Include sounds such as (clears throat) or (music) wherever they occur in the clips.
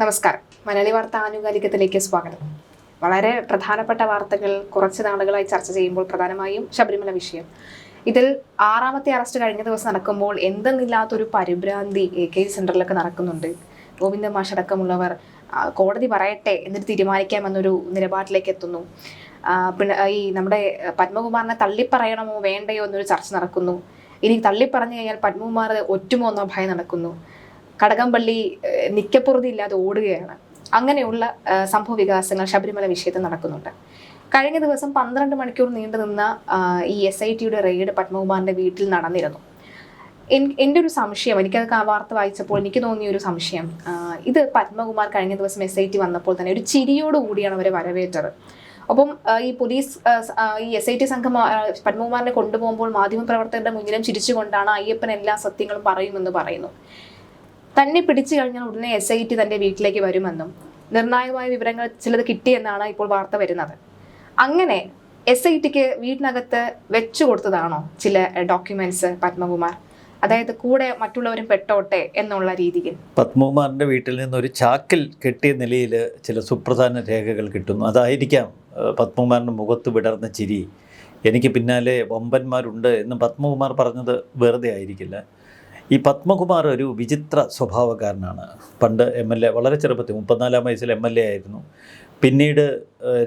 നമസ്കാരം. മലയാളി വാർത്ത ആനുകാലികത്തിലേക്ക് സ്വാഗതം. വളരെ പ്രധാനപ്പെട്ട വാർത്തകൾ കുറച്ച് നാളുകളായി ചർച്ച ചെയ്യുമ്പോൾ പ്രധാനമായും ശബരിമല വിഷയം. ഇതിൽ ആറാമത്തെ അറസ്റ്റ് കഴിഞ്ഞ ദിവസം നടക്കുമ്പോൾ എന്തെന്നില്ലാത്തൊരു പരിഭ്രാന്തി എ കെ സെന്ററിലൊക്കെ നടക്കുന്നുണ്ട്. ഗോവിന്ദ മാഷ് അടക്കമുള്ളവർ കോടതി പറയട്ടെ എന്നിട്ട് തീരുമാനിക്കാമെന്നൊരു നിലപാടിലേക്ക് എത്തുന്നു. പിന്നെ ഈ നമ്മുടെ പത്മകുമാറിനെ തള്ളിപ്പറയണമോ വേണ്ടയോ എന്നൊരു ചർച്ച നടക്കുന്നു. ഇനി തള്ളിപ്പറഞ്ഞു കഴിഞ്ഞാൽ പത്മകുമാർ ഒറ്റുമോ എന്ന ഭയം നടക്കുന്നു. കടകംപള്ളി നിക്കപ്പുറതി ഇല്ലാതെ ഓടുകയാണ്. അങ്ങനെയുള്ള സംഭവ വികാസങ്ങൾ ശബരിമല വിഷയത്തിൽ നടക്കുന്നുണ്ട്. കഴിഞ്ഞ ദിവസം പന്ത്രണ്ട് മണിക്കൂർ നീണ്ടു നിന്ന ഈ എസ് ഐ ടിയുടെ റെയ്ഡ് പത്മകുമാറിന്റെ വീട്ടിൽ നടന്നിരുന്നു. എൻ- എന്റെ ഒരു സംശയം എനിക്കത് ആ വാർത്ത വായിച്ചപ്പോൾ എനിക്ക് തോന്നിയ ഒരു സംശയം ഇത് പത്മകുമാർ കഴിഞ്ഞ ദിവസം എസ് ഐ ടി വന്നപ്പോൾ തന്നെ ഒരു ചിരിയോടുകൂടിയാണ് അവരെ വരവേറ്റത്. അപ്പം ഈ പോലീസ് ഈ എസ് ഐ ടി സംഘം പത്മകുമാറിനെ കൊണ്ടുപോകുമ്പോൾ മാധ്യമപ്രവർത്തകരുടെ മുന്നിലും ചിരിച്ചുകൊണ്ടാണ് അയ്യപ്പൻ എല്ലാ സത്യങ്ങളും പറയുമെന്ന് പറയുന്നു. തന്നെ പിടിച്ചു കഴിഞ്ഞാൽ ഉടനെ എസ് ഐ ടി തന്റെ വീട്ടിലേക്ക് വരുമെന്നും നിർണായകമായ വിവരങ്ങൾ ചിലത് കിട്ടിയെന്നാണ് ഇപ്പോൾ വാർത്ത വരുന്നത്. അങ്ങനെ എസ് ഐ ടിക്ക് വീട്ടിനകത്ത് വെച്ചു കൊടുത്തതാണോ ചില ഡോക്യുമെന്റ്സ് പത്മകുമാർ? അതായത് കൂടെ മറ്റുള്ളവരും പെട്ടോട്ടെ എന്നുള്ള രീതിയിൽ. പത്മകുമാറിന്റെ വീട്ടിൽ നിന്ന് ഒരു ചാക്കിൽ കെട്ടിയ നിലയിൽ ചില സുപ്രധാന രേഖകൾ കിട്ടുന്നു. അതായിരിക്കാം പത്മകുമാറിന്റെ മുഖത്ത് വിടർന്ന ചിരി. എനിക്ക് പിന്നാലെ വമ്പന്മാരുണ്ട് എന്ന് പത്മകുമാർ പറഞ്ഞത് വെറുതെ ആയിരിക്കില്ല. ഈ പത്മകുമാർ ഒരു വിചിത്ര സ്വഭാവക്കാരനാണ്. പണ്ട് എം എൽ എ വളരെ ചെറുപ്പത്തിൽ മുപ്പത്തിനാലാം വയസ്സിൽ എം എൽ എ ആയിരുന്നു. പിന്നീട്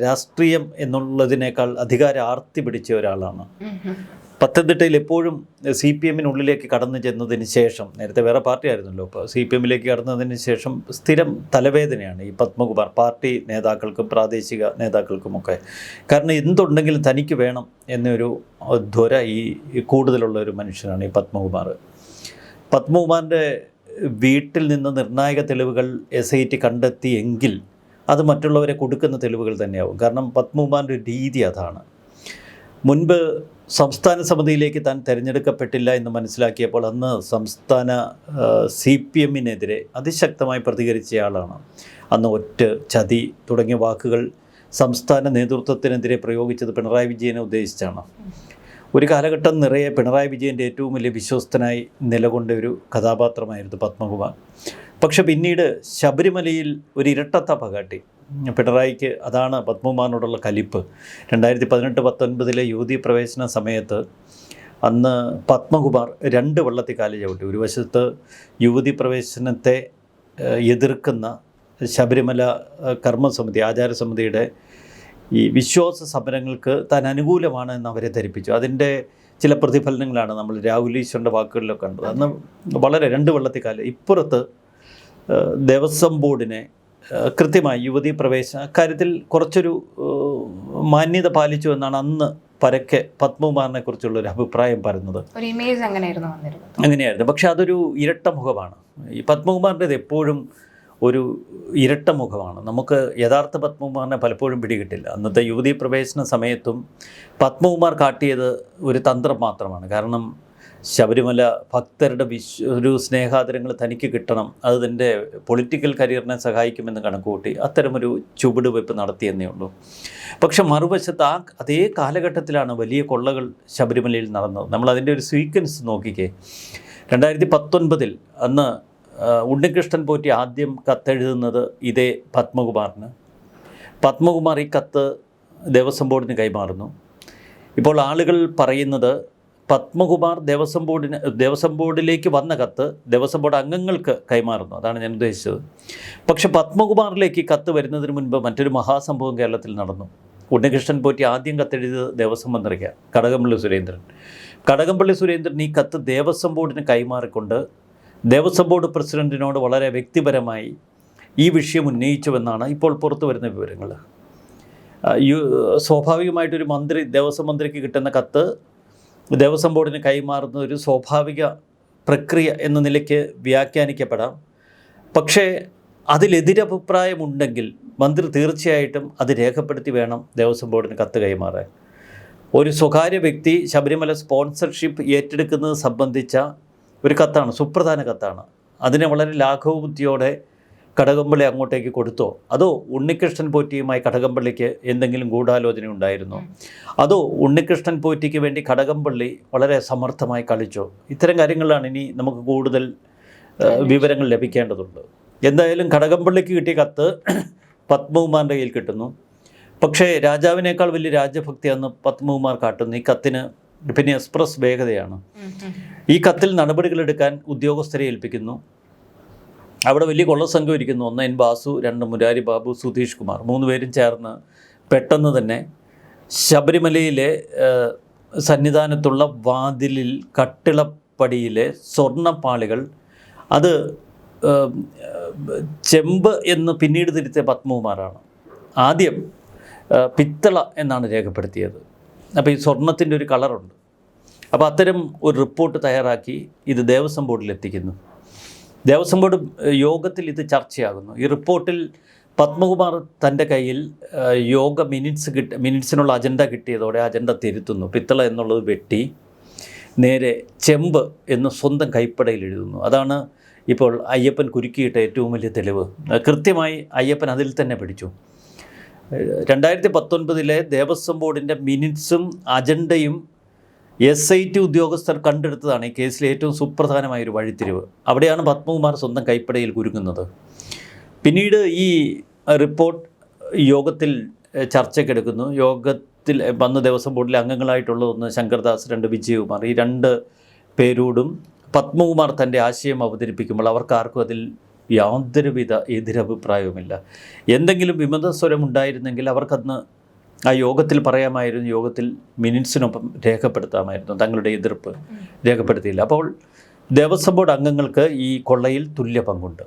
രാഷ്ട്രീയം എന്നുള്ളതിനേക്കാൾ അധികാര ആർത്തി പിടിച്ച ഒരാളാണ്. പത്തനംതിട്ടയിൽ എപ്പോഴും സി പി എമ്മിനുള്ളിലേക്ക് കടന്നു ചെന്നതിന് ശേഷം നേരത്തെ വേറെ പാർട്ടി ആയിരുന്നല്ലോ അപ്പോൾ സി പി എമ്മിലേക്ക് കടന്നതിന് ശേഷം സ്ഥിരം തലവേദനയാണ് ഈ പത്മകുമാർ പാർട്ടി നേതാക്കൾക്കും പ്രാദേശിക നേതാക്കൾക്കുമൊക്കെ. കാരണം എന്തുണ്ടെങ്കിലും തനിക്ക് വേണം എന്നൊരു ധ്വര ഈ കൂടുതലുള്ള ഒരു മനുഷ്യനാണ് ഈ പത്മകുമാർ. പത്മകുമാറിന്റെ വീട്ടിൽ നിന്ന് നിർണായക തെളിവുകൾ എസ് ഐ ടി കണ്ടെത്തിയെങ്കിൽ അത് മറ്റുള്ളവരെ കൊടുക്കുന്ന തെളിവുകൾ തന്നെയാവും. കാരണം പത്മകുമാറിന്റെ രീതി അതാണ്. മുൻപ് സംസ്ഥാന സമിതിയിലേക്ക് താൻ തിരഞ്ഞെടുക്കപ്പെട്ടില്ല എന്ന് മനസ്സിലാക്കിയപ്പോൾ അന്ന് സംസ്ഥാന സി പി എമ്മിനെതിരെ അതിശക്തമായി പ്രതികരിച്ചയാളാണ് അന്ന് ഒറ്റ ചതി തുടങ്ങിയ വാക്കുകൾ സംസ്ഥാന നേതൃത്വത്തിനെതിരെ പ്രയോഗിച്ചത് പിണറായി വിജയനെ ഉദ്ദേശിച്ചാണ്. ഒരു കാലഘട്ടം നിറയെ പിണറായി വിജയന്റെ ഏറ്റവും വലിയ വിശ്വസ്തനായി നിലകൊണ്ട ഒരു കഥാപാത്രമായിരുന്നു പത്മകുമാർ. പക്ഷെ പിന്നീട് ശബരിമലയിൽ ഒരു ഇരട്ടത്തപ്പ കാട്ടി. പിണറായിക്ക് അതാണ് പത്മകുമാറിനോടുള്ള കലിപ്പ്. രണ്ടായിരത്തി പതിനെട്ട് പത്തൊൻപതിലെ യുവതി പ്രവേശന സമയത്ത് അന്ന് പത്മകുമാർ രണ്ട് വള്ളത്തിൽ കാലി ചവിട്ടി. ഒരു വശത്ത് യുവതി പ്രവേശനത്തെ എതിർക്കുന്ന ശബരിമല കർമ്മസമിതി ആചാരസമിതിയുടെ ഈ വിശ്വാസ സമരങ്ങൾക്ക് താൻ അനുകൂലമാണ് എന്ന് അവരെ ധരിപ്പിച്ചു. അതിന്റെ ചില പ്രതിഫലനങ്ങളാണ് നമ്മൾ രാഹുൽ ഈശ്വറിന്റെ വാക്കുകളിലൊക്കെ കണ്ടത്. അന്ന് വളരെ രണ്ട് വെള്ളത്തിക്കാൽ ഇപ്പുറത്ത് ദേവസ്വം ബോർഡിനെ കൃത്യമായി യുവതി പ്രവേശന അക്കാര്യത്തിൽ കുറച്ചൊരു മാന്യത പാലിച്ചു എന്നാണ് അന്ന് പരക്കെ പത്മകുമാറിനെ കുറിച്ചുള്ള ഒരു അഭിപ്രായം പറയുന്നത് അങ്ങനെയായിരുന്നു പക്ഷെ അതൊരു ഇരട്ട മുഖമാണ് ഈ പത്മകുമാറിന്റെത് എപ്പോഴും ഒരു ഇരട്ട മുഖമാണ്. നമുക്ക് യഥാർത്ഥ പത്മകുമാറിനെ പലപ്പോഴും പിടികിട്ടില്ല. അന്നത്തെ യുവതി പ്രവേശന സമയത്തും പത്മകുമാർ കാട്ടിയത് ഒരു തന്ത്രം മാത്രമാണ്. കാരണം ശബരിമല ഭക്തരുടെ വിശ്വ ഒരു സ്നേഹാദരങ്ങൾ തനിക്ക് കിട്ടണം. അത് തന്റെ പൊളിറ്റിക്കൽ കരിയറിനെ സഹായിക്കുമെന്ന് കണക്കുകൂട്ടി അത്തരമൊരു ചുവടുവയ്പ് നടത്തിയെന്നേ ഉള്ളൂ. പക്ഷെ മറുവശത്ത് ആ അതേ കാലഘട്ടത്തിലാണ് വലിയ കൊള്ളകൾ ശബരിമലയിൽ നടന്നത്. നമ്മൾ അതിന്റെ ഒരു സീക്വൻസ് നോക്കിക്കേ. രണ്ടായിരത്തി പത്തൊൻപതിൽ അന്ന് ഉണ്ണികൃഷ്ണൻ പോറ്റി ആദ്യം കത്തെഴുതുന്നത് ഇതേ പത്മകുമാറിന്. പത്മകുമാർ ഈ കത്ത് ദേവസ്വം ബോർഡിന് കൈമാറുന്നു. ഇപ്പോൾ ആളുകൾ പറയുന്നത് പത്മകുമാർ ദേവസ്വം ബോർഡിന് ദേവസ്വം ബോർഡിലേക്ക് വന്ന കത്ത് ദേവസ്വം ബോർഡ് അംഗങ്ങൾക്ക് കൈമാറുന്നു. അതാണ് ഞാൻ ഉദ്ദേശിച്ചത്. പക്ഷെ പത്മകുമാറിലേക്ക് കത്ത് വരുന്നതിന് മുൻപ് മറ്റൊരു മഹാസംഭവം കേരളത്തിൽ നടന്നു. ഉണ്ണികൃഷ്ണൻ പോറ്റി ആദ്യം കത്തെഴുതിയത് ദേവസ്വം മന്ത്രിക്ക് കടകംപള്ളി സുരേന്ദ്രൻ. കടകംപള്ളി സുരേന്ദ്രൻ ഈ കത്ത് ദേവസ്വം ബോർഡിന് കൈമാറിക്കൊണ്ട് ദേവസ്വം ബോർഡ് പ്രസിഡന്റിനോട് വളരെ വ്യക്തിപരമായി ഈ വിഷയം ഉന്നയിച്ചുവെന്നാണ് ഇപ്പോൾ പുറത്തു വരുന്ന വിവരങ്ങൾ. സ്വാഭാവികമായിട്ടൊരു മന്ത്രി ദേവസ്വം മന്ത്രിക്ക് കിട്ടുന്ന കത്ത് ദേവസ്വം ബോർഡിന് കൈമാറുന്ന ഒരു സ്വാഭാവിക പ്രക്രിയ എന്ന നിലയ്ക്ക് വ്യാഖ്യാനിക്കപ്പെടാം. പക്ഷേ അതിലെതിരഭിപ്രായമുണ്ടെങ്കിൽ മന്ത്രി തീർച്ചയായിട്ടും അത് രേഖപ്പെടുത്തി വേണം ദേവസ്വം ബോർഡിന് കത്ത് കൈമാറാൻ. ഒരു സ്വകാര്യ വ്യക്തി ശബരിമല സ്പോൺസർഷിപ്പ് ഏറ്റെടുക്കുന്നത് സംബന്ധിച്ച ഒരു കത്താണ് സുപ്രധാന കത്താണ്. അതിനെ വളരെ ലാഘവബുദ്ധിയോടെ കടകമ്പള്ളി അങ്ങോട്ടേക്ക് കൊടുത്തോ? അതോ ഉണ്ണികൃഷ്ണൻ പോറ്റിയുമായി കടകമ്പള്ളിക്ക് എന്തെങ്കിലും ഗൂഢാലോചന ഉണ്ടായിരുന്നോ? അതോ ഉണ്ണികൃഷ്ണൻ പോറ്റിക്ക് വേണ്ടി കടകമ്പള്ളി വളരെ സമർത്ഥമായി കളിച്ചോ? ഇത്തരം കാര്യങ്ങളിലാണ് ഇനി നമുക്ക് കൂടുതൽ വിവരങ്ങൾ ലഭിക്കേണ്ടതുണ്ട്. എന്തായാലും കടകമ്പള്ളിക്ക് കിട്ടിയ കത്ത് (clears throat) പത്മകുമാറിന്റെ കയ്യിൽ കിട്ടുന്നു. പക്ഷേ രാജാവിനേക്കാൾ വലിയ രാജ്യഭക്തി അന്ന് പത്മകുമാർ കാട്ടുന്നു. ഈ കത്തിന് പിന്നെ എക്സ്പ്രസ് വേഗതയാണ്. ഈ കത്തിൽ നടപടികളെടുക്കാൻ ഉദ്യോഗസ്ഥരെ ഏൽപ്പിക്കുന്നു. അവിടെ വലിയ കൊള്ള സംഘം ഇരിക്കുന്നു. ഒന്ന് എൻ ബാസു രണ്ട് മുരാരി ബാബു സുധീഷ് കുമാർ. മൂന്ന് പേരും ചേർന്ന് പെട്ടെന്ന് തന്നെ ശബരിമലയിലെ സന്നിധാനത്തുള്ള വാതിലിൽ കട്ടിളപ്പടിയിലെ സ്വർണപ്പാളികൾ അത് ചെമ്പ് എന്ന് പിന്നീട് തിരുത്തിയ പത്മകുമാറാണ്. ആദ്യം പിത്തള എന്നാണ് രേഖപ്പെടുത്തിയത്. അപ്പോൾ ഈ സ്വർണത്തിന്റെ ഒരു കളറുണ്ട്. അപ്പോൾ അത്തരം ഒരു റിപ്പോർട്ട് തയ്യാറാക്കി ഇത് ദേവസ്വം ബോർഡിൽ എത്തിക്കുന്നു. ദേവസ്വം ബോർഡ് യോഗത്തിൽ ഇത് ചർച്ചയാകുന്നു. ഈ റിപ്പോർട്ടിൽ പത്മകുമാർ തന്റെ കയ്യിൽ യോഗ മിനിറ്റ്സ് കിട്ട മിനിറ്റ്സിനുള്ള അജണ്ട കിട്ടിയതോടെ അജണ്ട തിരുത്തുന്നു. പിത്തള എന്നുള്ളത് വെട്ടി നേരെ ചെമ്പ് എന്ന് സ്വന്തം കൈപ്പടയിൽ എഴുതുന്നു. അതാണ് ഇപ്പോൾ അയ്യപ്പൻ കുരുക്കിയിട്ട ഏറ്റവും വലിയ തെളിവ്. കൃത്യമായി അയ്യപ്പൻ അതിൽ തന്നെ പിടിച്ചു. രണ്ടായിരത്തി പത്തൊൻപതിലെ ദേവസ്വം ബോർഡിന്റെ മിനിറ്റ്സും അജണ്ടയും എസ് ഐ ടി ഉദ്യോഗസ്ഥർ കണ്ടെടുത്തതാണ് ഈ കേസിലെ ഏറ്റവും സുപ്രധാനമായ ഒരു വഴിത്തിരിവ്. അവിടെയാണ് പത്മകുമാർ സ്വന്തം കൈപ്പടയിൽ കുരുങ്ങുന്നത്. പിന്നീട് ഈ റിപ്പോർട്ട് യോഗത്തിൽ ചർച്ചയ്ക്കെടുക്കുന്നു. യോഗത്തിൽ വന്ന ദേവസ്വം ബോർഡിലെ അംഗങ്ങളായിട്ടുള്ള ഒന്ന് ശങ്കർദാസ് രണ്ട് വിജയകുമാർ ഈ രണ്ട് പേരോടും പത്മകുമാർ തന്റെ ആശയം അവതരിപ്പിക്കുമ്പോൾ അവർക്കാർക്കും അതിൽ യാതൊരുവിധ എതിരഭിപ്രായവുമില്ല. എന്തെങ്കിലും വിമതസ്വരം ഉണ്ടായിരുന്നെങ്കിൽ അവർക്കന്ന് ആ യോഗത്തിൽ പറയാമായിരുന്നു യോഗത്തിൽ മിനിറ്റ്സിനൊപ്പം രേഖപ്പെടുത്താമായിരുന്നു തങ്ങളുടെ എതിർപ്പ് രേഖപ്പെടുത്തിയില്ല. അപ്പോൾ ദേവസ്വം ബോർഡ് അംഗങ്ങൾക്ക് ഈ കൊള്ളയിൽ തുല്യ പങ്കുണ്ട്.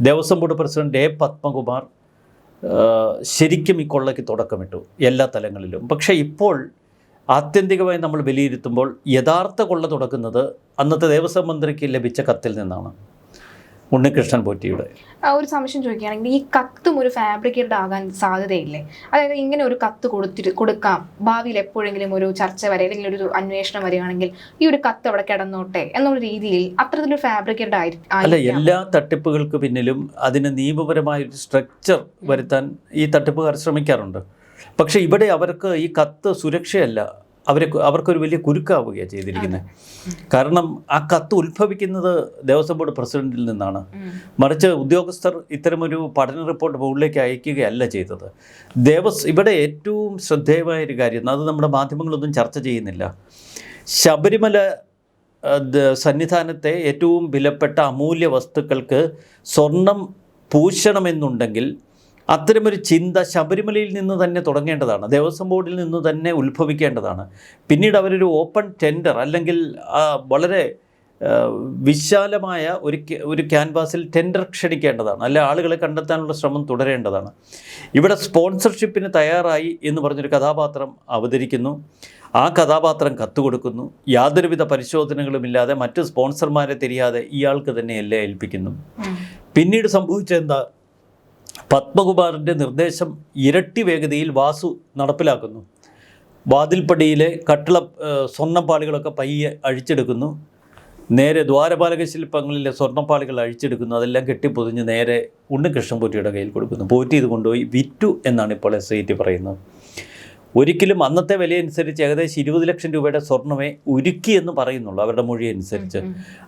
Devaswom board president A Padmakumar ശരിക്കും ഈ കൊള്ളയ്ക്ക് തുടക്കമിട്ടു എല്ലാ തലങ്ങളിലും. പക്ഷേ ഇപ്പോൾ ആത്യന്തികമായി നമ്മൾ വിലയിരുത്തുമ്പോൾ യഥാർത്ഥ കൊള്ള തുടക്കുന്നത് അന്നത്തെ ദേവസ്വം മന്ത്രിക്ക് ലഭിച്ച കത്തിൽ നിന്നാണ്. ഉണ്ണികൃഷ്ണൻ പോറ്റിയുടെ. ആ ഒരു സംശയം ചോദിക്കുകയാണെങ്കിൽ ഈ കത്തും ഒരു ഫാബ്രിക്കേറ്റഡ് ആകാൻ സാധ്യതയില്ലേ? അതായത് ഇങ്ങനെ ഒരു കത്ത് കൊടുത്തിട്ട് കൊടുക്കാം. ഭാവിയിൽ എപ്പോഴെങ്കിലും ഒരു ചർച്ച വരെ അല്ലെങ്കിൽ ഒരു അന്വേഷണം വരികയാണെങ്കിൽ ഈ ഒരു കത്ത് അവിടെ കിടന്നോട്ടെ എന്നുള്ള രീതിയിൽ അത്തരത്തിലൊരു ഫാബ്രിക്കേറ്റഡ് ആയി അല്ല എല്ലാ തട്ടിപ്പുകൾക്ക് പിന്നിലും അതിന് നിയമപരമായ ഒരു സ്ട്രക്ചർ വരുത്താൻ ഈ തട്ടിപ്പുകാർ ശ്രമിക്കാറുണ്ട്. പക്ഷേ ഇവിടെ അവർക്ക് ഈ കത്ത് സുരക്ഷയല്ല. അവരെ അവർക്കൊരു വലിയ കുരുക്കാവുകയാണ് ചെയ്തിരിക്കുന്നത്. കാരണം ആ കത്ത് ഉത്ഭവിക്കുന്നത് ദേവസ്വം ബോർഡ് പ്രസിഡന്റിൽ നിന്നാണ്. മറിച്ച് ഉദ്യോഗസ്ഥർ ഇത്തരമൊരു പഠന റിപ്പോർട്ട് ബോർഡിലേക്ക് അയക്കുകയല്ല ചെയ്തത്. ദേവസ് ഇവിടെ ഏറ്റവും ശ്രദ്ധേയമായ ഒരു കാര്യം അത് നമ്മുടെ മാധ്യമങ്ങളൊന്നും ചർച്ച ചെയ്യുന്നില്ല. ശബരിമല സന്നിധാനത്തെ ഏറ്റവും വിലപ്പെട്ട അമൂല്യ വസ്തുക്കൾക്ക് സ്വർണം പൂശണമെന്നുണ്ടെങ്കിൽ അത്തരമൊരു ചിന്ത ശബരിമലയിൽ നിന്ന് തന്നെ തുടങ്ങേണ്ടതാണ്. ദേവസ്വം ബോർഡിൽ നിന്ന് തന്നെ ഉത്ഭവിക്കേണ്ടതാണ്. പിന്നീട് അവരൊരു ഓപ്പൺ ടെൻഡർ അല്ലെങ്കിൽ വളരെ വിശാലമായ ഒരു ഒരു ക്യാൻവാസിൽ ടെൻഡർ ക്ഷണിക്കേണ്ടതാണ്. അല്ലെ ആളുകളെ കണ്ടെത്താനുള്ള ശ്രമം തുടരേണ്ടതാണ്. ഇവിടെ സ്പോൺസർഷിപ്പിന് തയ്യാറായി എന്ന് പറഞ്ഞൊരു കഥാപാത്രം അവതരിക്കുന്നു. ആ കഥാപാത്രം കത്ത് കൊടുക്കുന്നു യാതൊരുവിധ പരിശോധനകളുമില്ലാതെ മറ്റ് സ്പോൺസർമാരെ തിരിയാതെ ഇയാൾക്ക് തന്നെ എല്ലാം ഏൽപ്പിക്കുന്നു. പിന്നീട് സംഭവിച്ചെന്താ പത്മകുമാറിന്റെ നിർദ്ദേശം ഇരട്ടി വേഗതയിൽ വാസു നടപ്പിലാക്കുന്നു. വാതിൽപ്പടിയിലെ കട്ടിള സ്വർണപ്പാളികളൊക്കെ പയ്യെ അഴിച്ചെടുക്കുന്നു. നേരെ ദ്വാരപാലക ശില്പങ്ങളിലെ സ്വർണപ്പാളികൾ അഴിച്ചെടുക്കുന്നു. അതെല്ലാം കെട്ടിപ്പൊതിഞ്ഞ് നേരെ ഉണ്ണികൃഷ്ണൻ പോറ്റിയുടെ കയ്യിൽ കൊടുക്കുന്നു. പോറ്റി ഇത് കൊണ്ടുപോയി വിറ്റു എന്നാണ് ഇപ്പോൾ എസ് ഐ ടി പറയുന്നത്. ഒരിക്കലും അന്നത്തെ വിലയനുസരിച്ച് ഏകദേശം ഇരുപത് ലക്ഷം രൂപയുടെ സ്വർണമേ ഉരുക്കി എന്ന് പറയുന്നുള്ളൂ അവരുടെ മൊഴി അനുസരിച്ച്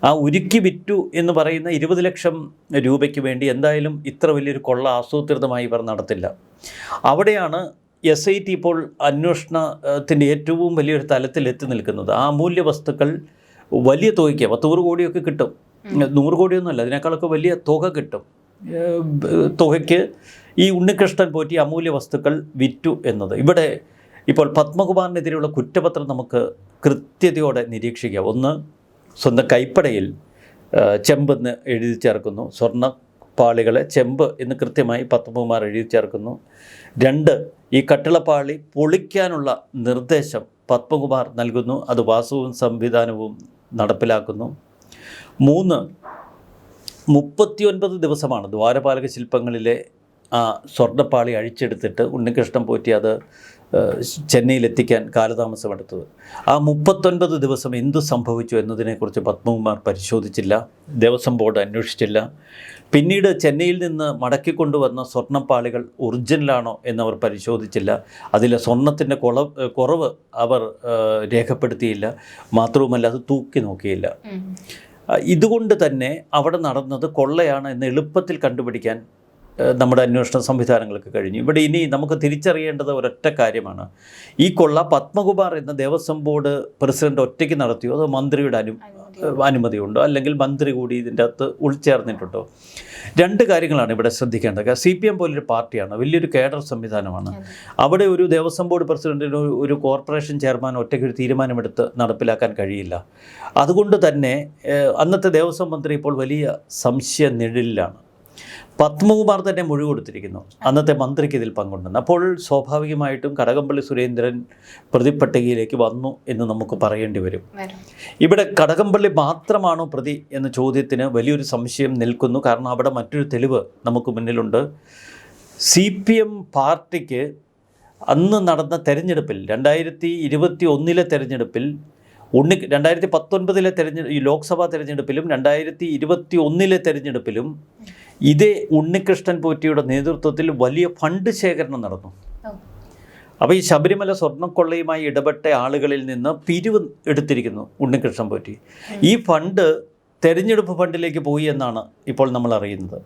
ആ ഉരുക്കി വിറ്റു എന്ന് പറയുന്ന ഇരുപത് ലക്ഷം രൂപയ്ക്ക് വേണ്ടി എന്തായാലും ഇത്ര വലിയൊരു കൊള്ള ആസൂത്രിതമായി ഇവർ നടത്തില്ല. അവിടെയാണ് എസ് ഐ ടി ഇപ്പോൾ അന്വേഷണത്തിന്റെ ഏറ്റവും വലിയൊരു തലത്തിൽ എത്തി നിൽക്കുന്നത്. ആ അമൂല്യ വസ്തുക്കൾ വലിയ തുകയ്ക്ക് പത്തൂറ് കോടിയൊക്കെ കിട്ടും. നൂറ് കോടിയൊന്നുമല്ല അതിനേക്കാളൊക്കെ വലിയ തുക കിട്ടും. തുകയ്ക്ക് ഈ ഉണ്ണികൃഷ്ണൻ പോറ്റി അമൂല്യ വസ്തുക്കൾ വിറ്റു എന്നത്. ഇവിടെ ഇപ്പോൾ പത്മകുമാറിനെതിരെയുള്ള കുറ്റപത്രം നമുക്ക് കൃത്യതയോടെ നിരീക്ഷിക്കാം. ഒന്ന് സ്വന്തം കൈപ്പടയിൽ ചെമ്പെന്ന് എഴുതി ചേർക്കുന്നു. സ്വർണ പാളികളെ ചെമ്പ് എന്ന് കൃത്യമായി പത്മകുമാർ എഴുതി ചേർക്കുന്നു. രണ്ട് ഈ കട്ടിളപ്പാളി പൊളിക്കാനുള്ള നിർദ്ദേശം പത്മകുമാർ നൽകുന്നു. അത് വാസുവും സംവിധാനവും നടപ്പിലാക്കുന്നു. മൂന്ന് മുപ്പത്തിയൊൻപത് ദിവസമാണ് ദ്വാരപാലക ശില്പങ്ങളിലെ ആ സ്വർണപ്പാളി അഴിച്ചെടുത്തിട്ട് ഉണ്ണികൃഷ്ണൻ പോറ്റി അത് ചെന്നൈയിലെത്തിക്കാൻ കാലതാമസമെടുത്തത് ആ മുപ്പത്തൊൻപത് ദിവസം എന്ത് സംഭവിച്ചു എന്നതിനെക്കുറിച്ച് പത്മകുമാർ പരിശോധിച്ചില്ല ദേവസ്വം ബോർഡ് അന്വേഷിച്ചില്ല. പിന്നീട് ചെന്നൈയിൽ നിന്ന് മടക്കിക്കൊണ്ടുവന്ന സ്വർണപ്പാളികൾ ഒറിജിനലാണോ എന്നവർ പരിശോധിച്ചില്ല. അതിലെ സ്വർണത്തിന്റെ കുള കുറവ് അവർ രേഖപ്പെടുത്തിയില്ല. മാത്രവുമല്ല അത് തൂക്കി നോക്കിയില്ല. ഇതുകൊണ്ട് തന്നെ അവിടെ നടന്നത് കൊള്ളയാണ് എന്ന് എളുപ്പത്തിൽ കണ്ടുപിടിക്കാൻ നമ്മുടെ അന്വേഷണ സംവിധാനങ്ങൾക്ക് കഴിഞ്ഞു. ഇവിടെ ഇനി നമുക്ക് തിരിച്ചറിയേണ്ടത് ഒരൊറ്റ കാര്യമാണ്. ഈ കൊള്ള പത്മകുമാർ എന്ന ദേവസ്വം ബോർഡ് പ്രസിഡന്റ് ഒറ്റയ്ക്ക് നടത്തിയോ? അതോ മന്ത്രിയുടെ അനു അനുമതിയുണ്ടോ. അല്ലെങ്കിൽ മന്ത്രി കൂടി ഇതിന്റെ അകത്ത് ഉൾച്ചേർന്നിട്ടുണ്ടോ? രണ്ട് കാര്യങ്ങളാണ് ഇവിടെ ശ്രദ്ധിക്കേണ്ടത്. സി പി എം പോലൊരു പാർട്ടിയാണ്. വലിയൊരു കേഡർ സംവിധാനമാണ്. അവിടെ ഒരു ദേവസ്വം ബോർഡ് പ്രസിഡന്റിന് ഒരു- ഒരു കോർപ്പറേഷൻ ചെയർമാൻ ഒറ്റയ്ക്ക് ഒരു തീരുമാനമെടുത്ത് നടപ്പിലാക്കാൻ കഴിയില്ല. അതുകൊണ്ട് തന്നെ അന്നത്തെ ദേവസ്വം മന്ത്രി ഇപ്പോൾ വലിയ സംശയ നിഴലിലാണ് പത്മകുമാർ തന്നെ മൊഴി കൊടുത്തിരിക്കുന്നു. അന്നത്തെ മന്ത്രിക്ക് ഇതിൽ പങ്കുണ്ടെന്ന്. അപ്പോൾ സ്വാഭാവികമായിട്ടും കടകംപള്ളി സുരേന്ദ്രൻ പ്രതിപ്പട്ടികയിലേക്ക് വന്നു എന്ന് നമുക്ക് പറയേണ്ടി വരും. വരും. ഇവിടെ കടകംപള്ളി മാത്രമാണോ പ്രതി എന്ന ചോദ്യത്തിന് വലിയൊരു സംശയം നിൽക്കുന്നു. കാരണം അവിടെ മറ്റൊരു തെളിവ് നമുക്ക് മുന്നിലുണ്ട്. സി പി എം പാർട്ടിക്ക് അന്ന് നടന്ന തെരഞ്ഞെടുപ്പിൽ രണ്ടായിരത്തി ഇരുപത്തി ഒന്നിലെ തെരഞ്ഞെടുപ്പിൽ ഉണ്ണി രണ്ടായിരത്തി പത്തൊൻപതിലെ തെരഞ്ഞെടുപ്പ് ഈ ലോക്സഭാ തെരഞ്ഞെടുപ്പിലും രണ്ടായിരത്തി ഇരുപത്തി ഒന്നിലെ തെരഞ്ഞെടുപ്പിലും ഇതേ ഉണ്ണികൃഷ്ണൻ പോറ്റിയുടെ നേതൃത്വത്തിൽ വലിയ ഫണ്ട് ശേഖരണം നടന്നു. അപ്പോൾ ഈ ശബരിമല സ്വർണക്കൊള്ളയുമായി ഇടപെട്ട ആളുകളിൽ നിന്ന് പിരിവ് എടുത്തിരിക്കുന്നു ഉണ്ണികൃഷ്ണൻ പോറ്റി. ഈ ഫണ്ട് തെരഞ്ഞെടുപ്പ് ഫണ്ടിലേക്ക് പോയി എന്നാണ് ഇപ്പോൾ നമ്മൾ അറിയുന്നത്.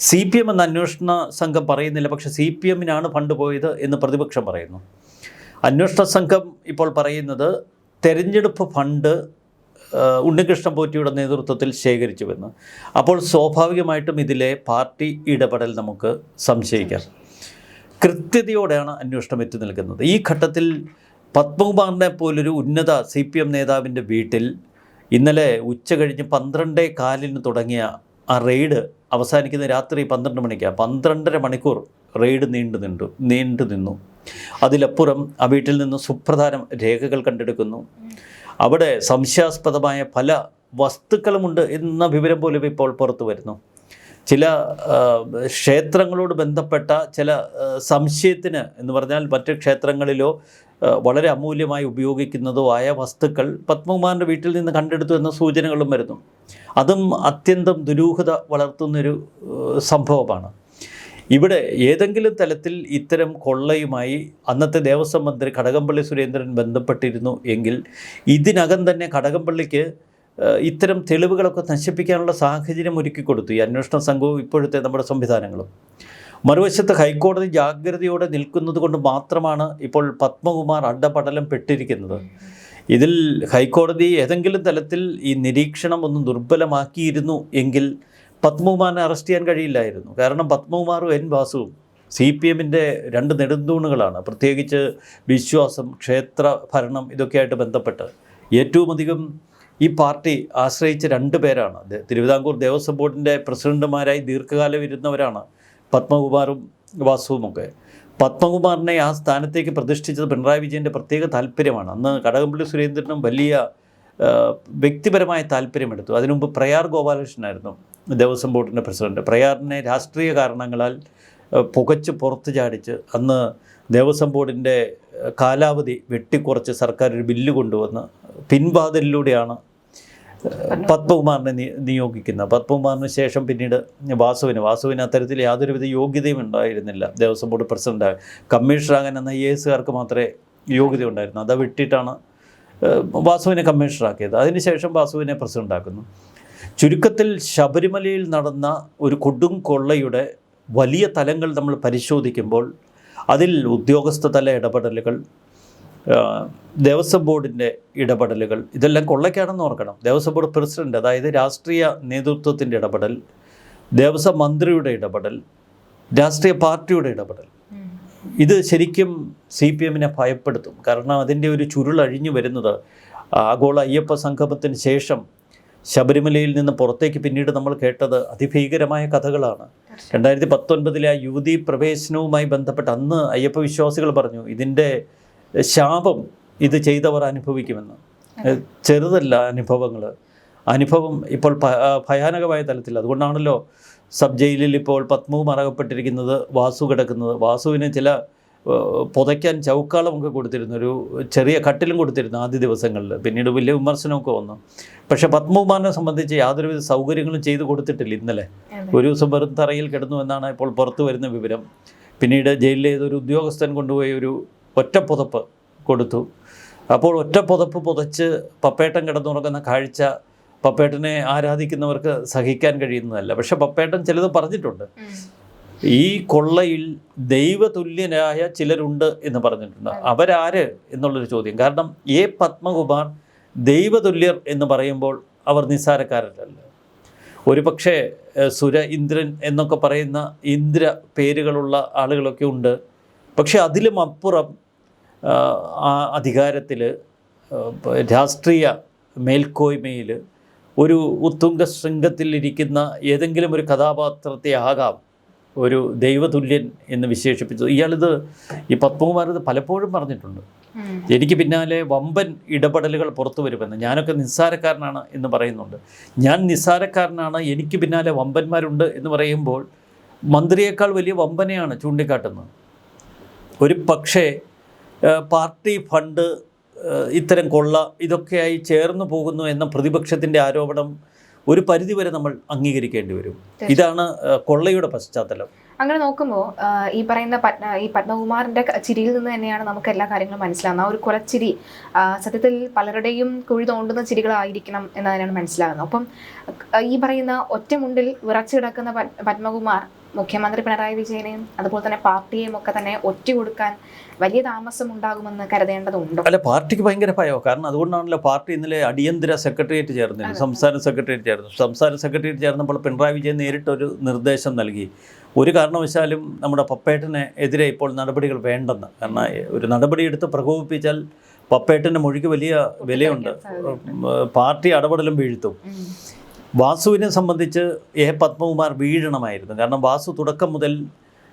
സി പി എം എന്ന അന്വേഷണ സംഘം പറയുന്നില്ല പക്ഷേ സി പി എമ്മിനാണ് ഫണ്ട് പോയത് എന്ന് പ്രതിപക്ഷം പറയുന്നു. അന്വേഷണ സംഘം ഇപ്പോൾ പറയുന്നത് തെരഞ്ഞെടുപ്പ് ഫണ്ട് ഉണ്ണികൃഷ്ണൻ പോറ്റിയുടെ നേതൃത്വത്തിൽ ശേഖരിച്ചുവെന്ന്. അപ്പോൾ സ്വാഭാവികമായിട്ടും ഇതിലെ പാർട്ടി ഇടപെടൽ നമുക്ക് സംശയിക്കാം. കൃത്യതയോടെയാണ് അന്വേഷണം എത്തി നിൽക്കുന്നത്. ഈ ഘട്ടത്തിൽ പത്മകുമാറിനെ പോലൊരു ഉന്നത സി പി എം നേതാവിന്റെ വീട്ടിൽ ഇന്നലെ ഉച്ച കഴിഞ്ഞ് പന്ത്രണ്ടേ കാലിന് തുടങ്ങിയ ആ റെയ്ഡ് അവസാനിക്കുന്ന രാത്രി പന്ത്രണ്ട് മണിക്കാണ് പന്ത്രണ്ടര മണിക്കൂർ റെയ്ഡ് നീണ്ടു നിന്നു നീണ്ടു നിന്നു. അതിലപ്പുറം ആ വീട്ടിൽ നിന്ന് സുപ്രധാന രേഖകൾ കണ്ടെടുക്കുന്നു. അവിടെ സംശയാസ്പദമായ പല വസ്തുക്കളുമുണ്ട് എന്ന വിവരം പോലും ഇപ്പോൾ പുറത്തു വരുന്നു. ചില ക്ഷേത്രങ്ങളോട് ബന്ധപ്പെട്ട ചില സംശയത്തിന് എന്ന് പറഞ്ഞാൽ മറ്റ് ക്ഷേത്രങ്ങളിലോ വളരെ അമൂല്യമായി ഉപയോഗിക്കുന്നതോ ആയ വസ്തുക്കൾ പത്മകുമാറിന്റെ വീട്ടിൽ നിന്ന് കണ്ടെടുത്തു എന്ന സൂചനകളും വരുന്നു. അതും അത്യന്തം ദുരൂഹത വളർത്തുന്നൊരു സംഭവമാണ്. ഇവിടെ ഏതെങ്കിലും തലത്തിൽ ഇത്തരം കൊള്ളയുമായി അന്നത്തെ ദേവസ്വം മന്ത്രി കടകംപള്ളി സുരേന്ദ്രൻ ബന്ധപ്പെട്ടിരുന്നു എങ്കിൽ ഇതിനകം തന്നെ കടകംപള്ളിക്ക് ഇത്തരം തെളിവുകളൊക്കെ നശിപ്പിക്കാനുള്ള സാഹചര്യം ഒരുക്കി കൊടുത്തു ഈ അന്വേഷണ സംഘവും ഇപ്പോഴത്തെ നമ്മുടെ സംവിധാനങ്ങളും. മറുവശത്ത് ഹൈക്കോടതി ജാഗ്രതയോടെ നിൽക്കുന്നത് കൊണ്ട് മാത്രമാണ് ഇപ്പോൾ പത്മകുമാർ അഡപടലം പെട്ടിരിക്കുന്നത്. ഇതിൽ ഹൈക്കോടതി ഏതെങ്കിലും തലത്തിൽ ഈ നിരീക്ഷണം ഒന്ന് ദുർബലമാക്കിയിരുന്നു എങ്കിൽ പത്മകുമാറിനെ അറസ്റ്റ് ചെയ്യാൻ കഴിയില്ലായിരുന്നു. കാരണം പത്മകുമാറും എൻ വാസുവും സി പി എമ്മിന്റെ രണ്ട് നെടുന്തൂണുകളാണ്. പ്രത്യേകിച്ച് വിശ്വാസം ക്ഷേത്ര ഭരണം ഇതൊക്കെയായിട്ട് ബന്ധപ്പെട്ട് ഏറ്റവും അധികം ഈ പാർട്ടി ആശ്രയിച്ച രണ്ട് പേരാണ്. തിരുവിതാംകൂർ ദേവസ്വം ബോർഡിന്റെ പ്രസിഡന്റുമാരായി ദീർഘകാലം ഇരുന്നവരാണ് പത്മകുമാറും വാസുവുമൊക്കെ. പത്മകുമാറിനെ ആ സ്ഥാനത്തേക്ക് പ്രതിഷ്ഠിച്ചത് പിണറായി വിജയന്റെ പ്രത്യേക താല്പര്യമാണ്. അന്ന് കടകംപള്ളി സുരേന്ദ്രനും വലിയ വ്യക്തിപരമായ താല്പര്യമെടുത്തു. അതിനുമുമ്പ് പ്രയാർ ഗോപാലകൃഷ്ണനായിരുന്നു ദേവസ്വം ബോർഡിന്റെ പ്രസിഡന്റ്. പ്രയാറിനെ രാഷ്ട്രീയ കാരണങ്ങളാൽ പുകച്ച് പുറത്ത് ചാടിച്ച് അന്ന് ദേവസ്വം ബോർഡിന്റെ കാലാവധി വെട്ടിക്കുറച്ച് സർക്കാർ ഒരു ബില്ല് കൊണ്ടുവന്ന് പിൻവാതിലിലൂടെയാണ് പത്മകുമാറിനെ നിയോഗിക്കുന്നത്. പത്മകുമാറിന് ശേഷം പിന്നീട് വാസുവിന്. വാസുവിന് അത്തരത്തിൽ യാതൊരുവിധ യോഗ്യതയും ഉണ്ടായിരുന്നില്ല. ദേവസ്വം ബോർഡ് പ്രസിഡന്റ് കമ്മീഷണറാകാൻ എന്ന ഐ എസുകാർക്ക് മാത്രമേ യോഗ്യത ഉണ്ടായിരുന്നു അത് വിട്ടിട്ടാണ് വാസുവിനെ കമ്മീഷണറാക്കിയത്. അതിനുശേഷം വാസുവിനെ പ്രസിഡന്റാക്കുന്നു. ചുരുക്കത്തിൽ ശബരിമലയിൽ നടന്ന ഒരു കൊടും കൊള്ളയുടെ വലിയ തലങ്ങൾ നമ്മൾ പരിശോധിക്കുമ്പോൾ അതിൽ ഉദ്യോഗസ്ഥ തല ഇടപെടലുകൾ ദേവസ്വം ബോർഡിന്റെ ഇടപെടലുകൾ ഇതെല്ലാം കൊള്ളയ്ക്കാണെന്ന് ഓർക്കണം. ദേവസ്വം ബോർഡ് പ്രസിഡന്റ് അതായത് രാഷ്ട്രീയ നേതൃത്വത്തിന്റെ ഇടപെടൽ ദേവസ്വം മന്ത്രിയുടെ ഇടപെടൽ രാഷ്ട്രീയ പാർട്ടിയുടെ ഇടപെടൽ. ഇത് ശരിക്കും സി പി എമ്മിനെ ഭയപ്പെടുത്തും. കാരണം അതിന്റെ ഒരു ചുരുളഴിഞ്ഞു വരുന്നത് ആഗോള അയ്യപ്പ സംഗമത്തിന് ശേഷം ശബരിമലയിൽ നിന്ന് പുറത്തേക്ക് പിന്നീട് നമ്മൾ കേട്ടത് അതിഭീകരമായ കഥകളാണ്. രണ്ടായിരത്തി പത്തൊൻപതിലെ ആ യുവതി പ്രവേശനവുമായി ബന്ധപ്പെട്ട് അന്ന് അയ്യപ്പ വിശ്വാസികൾ പറഞ്ഞു ഇതിന്റെ ശാപം ഇത് ചെയ്തവർ അനുഭവിക്കുമെന്ന്. ചെറുതല്ല അനുഭവങ്ങൾ. അനുഭവം ഇപ്പോൾ ഭയാനകമായ തലത്തിൽ. അതുകൊണ്ടാണല്ലോ സബ് ജയിലിൽ ഇപ്പോൾ പത്മവും അറകപ്പെട്ടിരിക്കുന്നത് വാസു കിടക്കുന്നത്. വാസുവിന് ചില പുതയ്ക്കാൻ ചൗക്കാളമൊക്കെ കൊടുത്തിരുന്നു ഒരു ചെറിയ കട്ടിലും കൊടുത്തിരുന്നു ആദ്യ ദിവസങ്ങളിൽ. പിന്നീട് വലിയ വിമർശനമൊക്കെ വന്നു. പക്ഷേ പത്മകുമാറിനെ സംബന്ധിച്ച് യാതൊരുവിധ സൗകര്യങ്ങളും ചെയ്തു കൊടുത്തിട്ടില്ല ഇന്നലെ. ഒരു ദിവസം വെറും തറയിൽ കിടന്നു എന്നാണ് ഇപ്പോൾ പുറത്തു വരുന്ന വിവരം. പിന്നീട് ജയിലിലെ ഒരു ഉദ്യോഗസ്ഥൻ കൊണ്ടുപോയി ഒരു ഒറ്റ പുതപ്പ് കൊടുത്തു. അപ്പോൾ ഒറ്റ പുതപ്പ് പുതച്ച് പപ്പേട്ടൻ കിടന്നുറങ്ങുന്ന കാഴ്ച പപ്പേട്ടനെ ആരാധിക്കുന്നവർക്ക് സഹിക്കാൻ കഴിയുന്നതല്ല. പക്ഷെ പപ്പേട്ടൻ ചിലത് പറഞ്ഞിട്ടുണ്ട്. ഈ കൊള്ളയിൽ ദൈവതുല്യനായ ചിലരുണ്ട് എന്ന് പറഞ്ഞിട്ടുണ്ട്. അവരാര് എന്നുള്ളൊരു ചോദ്യം. കാരണം എ പത്മകുമാർ ദൈവതുല്യർ എന്ന് പറയുമ്പോൾ അവർ നിസ്സാരക്കാരല്ല ഒരു പക്ഷേ സുര ഇന്ദ്രൻ എന്നൊക്കെ പറയുന്ന ഇന്ദ്ര പേരുകളുള്ള ആളുകളൊക്കെ ഉണ്ട്. പക്ഷേ അതിലും അപ്പുറം ആ അധികാരത്തിൽ രാഷ്ട്രീയ മേൽക്കോയ്മയിൽ ഒരു ഉത്തുംഗ ശൃംഗത്തിലിരിക്കുന്ന ഏതെങ്കിലും ഒരു കഥാപാത്രത്തെ ആകാം ഒരു ദൈവതുല്യൻ എന്ന് വിശേഷിപ്പിച്ചത്. ഇയാളിത് ഈ പത്മകുമാർ ഇത് പലപ്പോഴും പറഞ്ഞിട്ടുണ്ട്. എനിക്ക് പിന്നാലെ വമ്പൻ ഇടപെടലുകൾ പുറത്തു വരുമെന്ന്. ഞാനൊക്കെ നിസ്സാരക്കാരനാണ് എന്ന് പറയുന്നുണ്ട്. ഞാൻ നിസ്സാരക്കാരനാണ് എനിക്ക് പിന്നാലെ വമ്പന്മാരുണ്ട് എന്ന് പറയുമ്പോൾ മന്ത്രിയേക്കാൾ വലിയ വമ്പനെയാണ് ചൂണ്ടിക്കാട്ടുന്നത്. ഒരു പക്ഷേ പാർട്ടി ഫണ്ട് ഇത്തരം കൊള്ള ഇതൊക്കെയായി ചേർന്ന് പോകുന്നു എന്ന പ്രതിപക്ഷത്തിന്റെ ആരോപണം ഒരു പരിധിവരെ നമ്മൾ അംഗീകരിക്കേണ്ടി വരും. ഇതാണ് കൊള്ളയുടെ പശ്ചാത്തലം. അങ്ങനെ നോക്കുമ്പോൾ ഈ പറയുന്ന പത്മ ഈ പത്മകുമാറിന്റെ ചിരിയിൽ നിന്ന് തന്നെയാണ് നമുക്ക് എല്ലാ കാര്യങ്ങളും മനസ്സിലാകുന്നത് ആ ഒരു കുലച്ചിരി സത്യത്തിൽ പലരുടെയും കുഴി തോണ്ടുന്ന ചിരികളായിരിക്കണം എന്ന് തന്നെയാണ് മനസ്സിലാകുന്നത്. അപ്പം ഈ പറയുന്ന ഒറ്റമുണ്ടിൽ വിറച്ചു കിടക്കുന്ന പത്മകുമാർ മുഖ്യമന്ത്രി പിണറായി വിജയനെയും അതുപോലെ തന്നെ പാർട്ടിയെയും ഒക്കെ തന്നെ ഒറ്റ കൊടുക്കാൻ വലിയ താമസം ഉണ്ടാകുമെന്ന് കരുതേണ്ടതുണ്ടോ. അല്ല പാർട്ടിക്ക് ഭയങ്കര ഭയമോ? കാരണം അതുകൊണ്ടാണല്ലോ പാർട്ടി ഇന്നലെ അടിയന്തര സെക്രട്ടേറിയറ്റ് ചേർന്നില്ല സംസ്ഥാന സെക്രട്ടേറിയറ്റ് ചേർന്നു. സംസ്ഥാന സെക്രട്ടേറിയറ്റ് ചേർന്നപ്പോൾ പിണറായി വിജയൻ നേരിട്ട് ഒരു നിർദ്ദേശം നൽകി. ഒരു കാരണവശാലും നമ്മുടെ പപ്പേട്ടനെ എതിരെ ഇപ്പോൾ നടപടികൾ വേണ്ടെന്ന്. കാരണം ഒരു നടപടി എടുത്ത് പ്രകോപിപ്പിച്ചാൽ പപ്പേട്ടന്റെ മൊഴിക്ക് വലിയ വിലയുണ്ട്. പാർട്ടി ഇടപെടലും വീഴ്ത്തും. വാസുവിനെ സംബന്ധിച്ച് എ പത്മകുമാർ വീഴണമായിരുന്നു. കാരണം വാസു തുടക്കം മുതൽ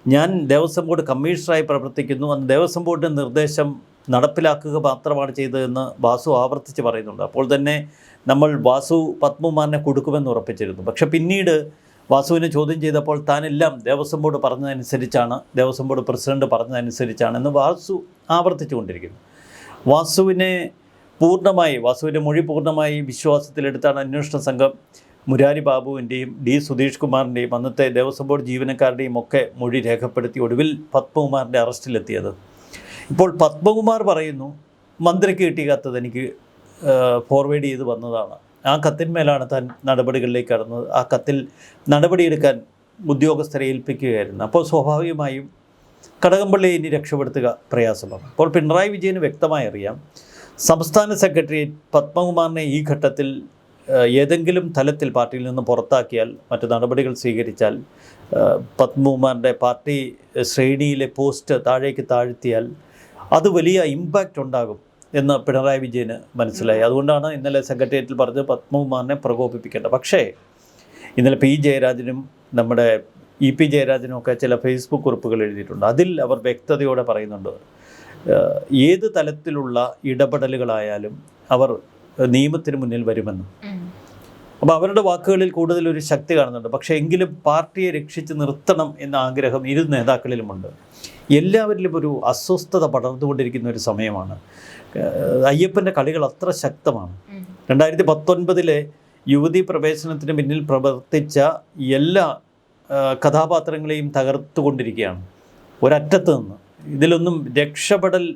ഞാൻ ദേവസ്വം ബോർഡ് കമ്മീഷണറായി പ്രവർത്തിക്കുന്നു. അന്ന് ദേവസ്വം ബോർഡിന്റെ നിർദ്ദേശം നടപ്പിലാക്കുക മാത്രമാണ് ചെയ്തതെന്ന് വാസു ആവർത്തിച്ച് പറയുന്നുണ്ട്. അപ്പോൾ തന്നെ നമ്മൾ വാസു പത്മകുമാറിനെ കൊടുക്കുമെന്ന് ഉറപ്പിച്ചിരുന്നു. പക്ഷേ പിന്നീട് വാസുവിനെ ചോദ്യം ചെയ്തപ്പോൾ താനെല്ലാം ദേവസ്വം ബോർഡ് പറഞ്ഞതനുസരിച്ചാണ് ദേവസ്വം ബോർഡ് പ്രസിഡന്റ് പറഞ്ഞതനുസരിച്ചാണ് എന്ന് വാസു ആവർത്തിച്ചു കൊണ്ടിരിക്കുന്നു വാസുവിനെ പൂർണമായി വാസുവിന്റെ മൊഴി പൂർണമായി വിശ്വാസത്തിലെടുത്താണ് അന്വേഷണ സംഘം മുരാരി ബാബുവിന്റെയും ഡി സുധീഷ് കുമാറിന്റെയും അന്നത്തെ ദേവസ്വം ബോർഡ് ജീവനക്കാരുടെയും ഒക്കെ മൊഴി രേഖപ്പെടുത്തി ഒടുവിൽ പത്മകുമാറിന്റെ അറസ്റ്റിലെത്തിയത്. ഇപ്പോൾ പത്മകുമാർ പറയുന്നു മന്ത്രിക്ക് കിട്ടിയ കത്ത് എനിക്ക് ഫോർവേഡ് ചെയ്ത് വന്നതാണ്. ആ കത്തിന്മേലാണ് താൻ നടപടികളിലേക്ക് കടന്നത്. ആ കത്തിൽ നടപടിയെടുക്കാൻ ഉദ്യോഗസ്ഥരെ ഏൽപ്പിക്കുകയായിരുന്നു. അപ്പോൾ സ്വാഭാവികമായും കടകംപള്ളിയെ ഇനി രക്ഷപ്പെടുത്തുക പ്രയാസമാണ്. അപ്പോൾ പിണറായി വിജയന് വ്യക്തമായി അറിയാം സംസ്ഥാന സെക്രട്ടേറിയറ്റ് പത്മകുമാറിനെ ഈ ഘട്ടത്തിൽ ഏതെങ്കിലും തലത്തിൽ പാർട്ടിയിൽ നിന്ന് പുറത്താക്കിയാൽ മറ്റു നടപടികൾ സ്വീകരിച്ചാൽ പത്മകുമാറിന്റെ പാർട്ടി ശ്രേണിയിലെ പോസ്റ്റ് താഴേക്ക് താഴ്ത്തിയാൽ അത് വലിയ ഇമ്പാക്റ്റ് ഉണ്ടാകും എന്ന് പിണറായി വിജയന് മനസ്സിലായി. അതുകൊണ്ടാണ് ഇന്നലെ സെക്രട്ടേറിയറ്റിൽ പറഞ്ഞത് പത്മകുമാറിനെ പ്രകോപിപ്പിക്കേണ്ട പക്ഷേ ഇന്നലെ പി ജയരാജനും നമ്മുടെ ഇ പി ജയരാജനും ഒക്കെ ചില ഫേസ്ബുക്ക് കുറിപ്പുകൾ എഴുതിയിട്ടുണ്ട്. അതിൽ അവർ വ്യക്തതയോടെ പറയുന്നുണ്ട് ഏത് തലത്തിലുള്ള ഇടപെടലുകളായാലും അവർ നിയമത്തിന് മുന്നിൽ വരുമെന്ന്. അപ്പോൾ അവരുടെ വാക്കുകളിൽ കൂടുതൽ ഒരു ശക്തി കാണുന്നുണ്ട്. പക്ഷേ എങ്കിലും പാർട്ടിയെ രക്ഷിച്ച് നിർത്തണം എന്ന ആഗ്രഹം ഇരു നേതാക്കളിലുമുണ്ട്. എല്ലാവരിലും ഒരു അസ്വസ്ഥത പടർന്നുകൊണ്ടിരിക്കുന്ന ഒരു സമയമാണ്. അയ്യപ്പന്റെ കളികൾ അത്ര ശക്തമാണ്. രണ്ടായിരത്തി പത്തൊൻപതിലെ യുവതി പ്രവേശനത്തിന് പിന്നിൽ പ്രവർത്തിച്ച എല്ലാ കഥാപാത്രങ്ങളെയും തകർത്തുകൊണ്ടിരിക്കുകയാണ്. ഒരറ്റത്ത് നിന്ന്. ഇതിലൊന്നും രക്ഷപ്പെടൽ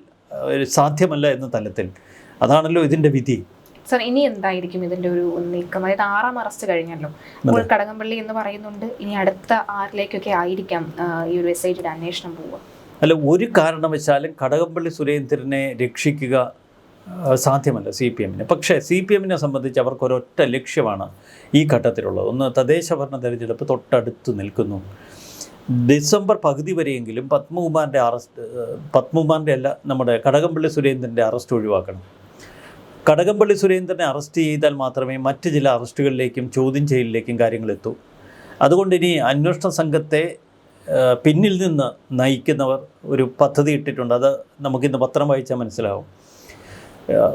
സാധ്യമല്ല എന്ന തലത്തിൽ. അതാണല്ലോ ഇതിന്റെ വിധി. സർ ഇനി എന്തായിരിക്കും ഇതിന്റെ ഒരു നീക്കം? അതായത് ആറാം അറസ്റ്റ് കഴിഞ്ഞല്ലോ. അപ്പോൾ കടകംപള്ളി എന്ന് പറയുന്നുണ്ട്. ഇനി അടുത്ത ആരിലേക്കൊക്കെ ആയിരിക്കാം ഈ ഒരു എസ് ഐ ടിയുടെ അന്വേഷണം പോവുക. അല്ല ഒരു കാരണവശാലും കടകംപള്ളി സുരേന്ദ്രനെ രക്ഷിക്കുക സാധ്യമല്ല സി പി എമ്മിന്. പക്ഷേ സി പി എമ്മിനെ സംബന്ധിച്ച് അവർക്ക് ഒരൊറ്റ ലക്ഷ്യമാണ് ഈ ഘട്ടത്തിലുള്ളത്. ഒന്ന് തദ്ദേശ ഭരണ തെരഞ്ഞെടുപ്പ് തൊട്ടടുത്ത് നിൽക്കുന്നു. ഡിസംബർ പകുതി വരെയെങ്കിലും പത്മകുമാറിന്റെ അറസ്റ്റ് പത്മകുമാറിന്റെ അല്ല നമ്മുടെ കടകംപള്ളി സുരേന്ദ്രന്റെ അറസ്റ്റ് ഒഴിവാക്കണം. കടകംപള്ളി സുരേന്ദ്രനെ അറസ്റ്റ് ചെയ്താൽ മാത്രമേ മറ്റ് ചില അറസ്റ്റുകളിലേക്കും ചോദ്യം ചെയ്യലിലേക്കും കാര്യങ്ങൾ എത്തൂ. അതുകൊണ്ട് ഇനി അന്വേഷണ സംഘത്തെ പിന്നിൽ നിന്ന് നയിക്കുന്നവർ ഒരു പദ്ധതി ഇട്ടിട്ടുണ്ട്. അത് നമുക്കിന്ന് പത്രം വായിച്ചാൽ മനസ്സിലാവും.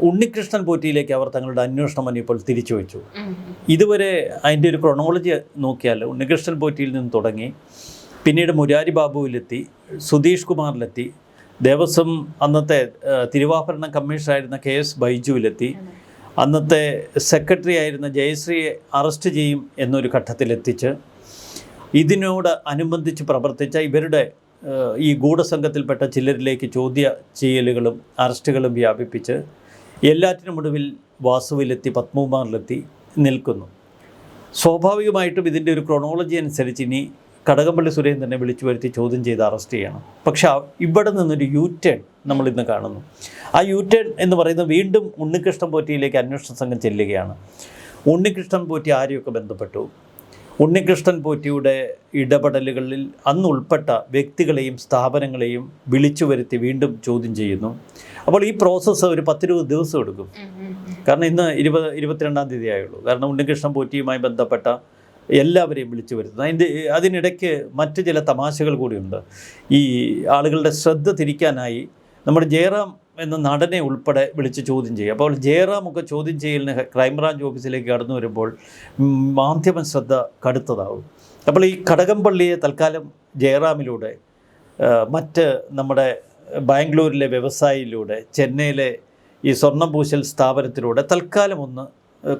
ഉണ്ണികൃഷ്ണൻ പോറ്റിയിലേക്ക് അവർ തങ്ങളുടെ അന്വേഷണം ഇപ്പോൾ തിരിച്ചു വെച്ചു. ഇതുവരെ അതിന്റെ ഒരു ക്രൊണോളജി നോക്കിയാൽ ഉണ്ണികൃഷ്ണൻ പോറ്റിയിൽ നിന്ന് തുടങ്ങി പിന്നീട് മുരാരി ബാബുവിലെത്തി സുധീഷ് കുമാറിലെത്തി ദേവസ്വം അന്നത്തെ തിരുവാഭരണ കമ്മീഷണറായിരുന്ന കെ എസ് ബൈജുവിലെത്തി. അന്നത്തെ സെക്രട്ടറി ആയിരുന്ന ജയശ്രീയെ അറസ്റ്റ് ചെയ്യും എന്നൊരു ഘട്ടത്തിലെത്തിച്ച് ഇതിനോട് അനുബന്ധിച്ച് പ്രവർത്തിച്ച ഇവരുടെ ഈ ഗൂഢസംഘത്തിൽപ്പെട്ട ചിലരിലേക്ക് ചോദ്യ ചെയ്യലുകളും അറസ്റ്റുകളും വ്യാപിപ്പിച്ച് എല്ലാറ്റിനും ഒടുവിൽ വാസുവിലെത്തി പത്മകുമാറിലെത്തി നിൽക്കുന്നു. സ്വാഭാവികമായിട്ടും ഇതിന്റെ ഒരു ക്രോണോളജി അനുസരിച്ച് ഇനി കടകംപള്ളി സുരേന്ദ്രനെ വിളിച്ചു വരുത്തി ചോദ്യം ചെയ്ത് അറസ്റ്റ് ചെയ്യണം. പക്ഷെ ഇവിടെ നിന്നൊരു യു ടേൺ നമ്മൾ ഇന്ന് കാണുന്നു. ആ യു ടേൺ എന്ന് പറയുന്നത് വീണ്ടും ഉണ്ണികൃഷ്ണൻ പോറ്റിയിലേക്ക് അന്വേഷണ സംഘം ചെല്ലുകയാണ്. ഉണ്ണികൃഷ്ണൻ പോറ്റി ആരെയൊക്കെ ബന്ധപ്പെട്ടു? ഉണ്ണികൃഷ്ണൻ പോറ്റിയുടെ ഇടപെടലുകളിൽ അന്ന് ഉൾപ്പെട്ട വ്യക്തികളെയും സ്ഥാപനങ്ങളെയും വിളിച്ചു വരുത്തി വീണ്ടും ചോദ്യം ചെയ്യുന്നു. അപ്പോൾ ഈ പ്രോസസ്സ് ഒരു പത്തിരുപത് ദിവസം എടുക്കും. കാരണം ഇന്ന് ഇരുപത് ഇരുപത്തിരണ്ടാം തീയതി ആയുള്ളൂ. കാരണം ഉണ്ണികൃഷ്ണൻ പോറ്റിയുമായി ബന്ധപ്പെട്ട എല്ലാവരെയും വിളിച്ചു വരുത്തുന്നത് അതിന്റെ അതിനിടയ്ക്ക് മറ്റ് ചില തമാശകൾ കൂടിയുണ്ട്. ഈ ആളുകളുടെ ശ്രദ്ധ തിരിക്കാനായി നമ്മുടെ ജയറാം എന്ന നടനെ ഉൾപ്പെടെ വിളിച്ച് ചോദ്യം ചെയ്യും. അപ്പോൾ ജയറാമൊക്കെ ചോദ്യം ചെയ്യലിന് ക്രൈംബ്രാഞ്ച് ഓഫീസിലേക്ക് കടന്നു വരുമ്പോൾ മാധ്യമ ശ്രദ്ധ കടുത്തതാവും അപ്പോൾ ഈ കടകംപള്ളിയെ തൽക്കാലം ജയറാമിലൂടെ മറ്റ് നമ്മുടെ ബാംഗ്ലൂരിലെ വ്യവസായിയിലൂടെ ചെന്നൈയിലെ ഈ സ്വർണം പൂശൽ സ്ഥാപനത്തിലൂടെ തൽക്കാലം ഒന്ന്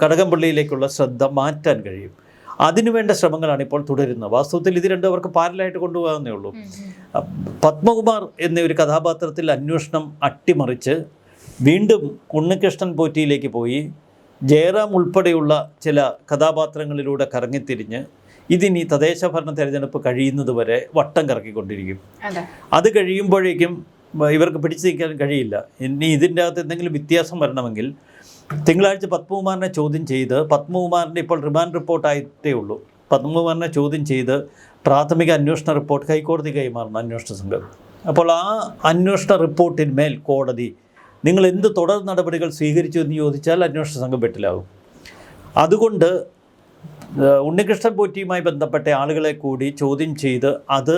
കടകംപള്ളിയിലേക്കുള്ള ശ്രദ്ധ മാറ്റാൻ കഴിയും. അതിനുവേണ്ട ശ്രമങ്ങളാണ് ഇപ്പോൾ തുടരുന്നത്. വാസ്തവത്തിൽ ഇത് രണ്ടും അവർക്ക് പാരലായിട്ട് കൊണ്ടുപോകാവുന്നേ ഉള്ളൂ. പത്മകുമാർ എന്ന ഒരു കഥാപാത്രത്തിൽ അന്വേഷണം അട്ടിമറിച്ച് വീണ്ടും ഉണ്ണികൃഷ്ണൻ പോറ്റിയിലേക്ക് പോയി. ജയറാം ഉൾപ്പെടെയുള്ള ചില കഥാപാത്രങ്ങളിലൂടെ കറങ്ങിത്തിരിഞ്ഞ് ഇതിനി തദ്ദേശ ഭരണ തെരഞ്ഞെടുപ്പ് കഴിയുന്നത് വരെ വട്ടം കറക്കിക്കൊണ്ടിരിക്കും. അതെ. അത് കഴിയുമ്പോഴേക്കും ഇവർക്ക് പിടിച്ചു നിൽക്കാൻ കഴിയില്ല. ഇനി ഇതിന്റെ അകത്ത് എന്തെങ്കിലും വ്യത്യാസം വരണമെങ്കിൽ തിങ്കളാഴ്ച പത്മകുമാറിനെ ചോദ്യം ചെയ്ത് പത്മകുമാറിന്റെ ഇപ്പോൾ റിമാൻഡ് റിപ്പോർട്ടായിട്ടേ ഉള്ളൂ. പത്മകുമാറിനെ ചോദ്യം ചെയ്ത് പ്രാഥമിക അന്വേഷണ റിപ്പോർട്ട് ഹൈക്കോടതി കൈമാറണം അന്വേഷണ സംഘം. അപ്പോൾ ആ അന്വേഷണ റിപ്പോർട്ടിന്മേൽ കോടതി നിങ്ങൾ എന്ത് തുടർ നടപടികൾ സ്വീകരിച്ചു എന്ന് ചോദിച്ചാൽ അന്വേഷണ സംഘം വെട്ടിലാകും. അതുകൊണ്ട് ഉണ്ണികൃഷ്ണൻ പോറ്റിയുമായി ബന്ധപ്പെട്ട ആളുകളെ കൂടി ചോദ്യം ചെയ്ത് അത്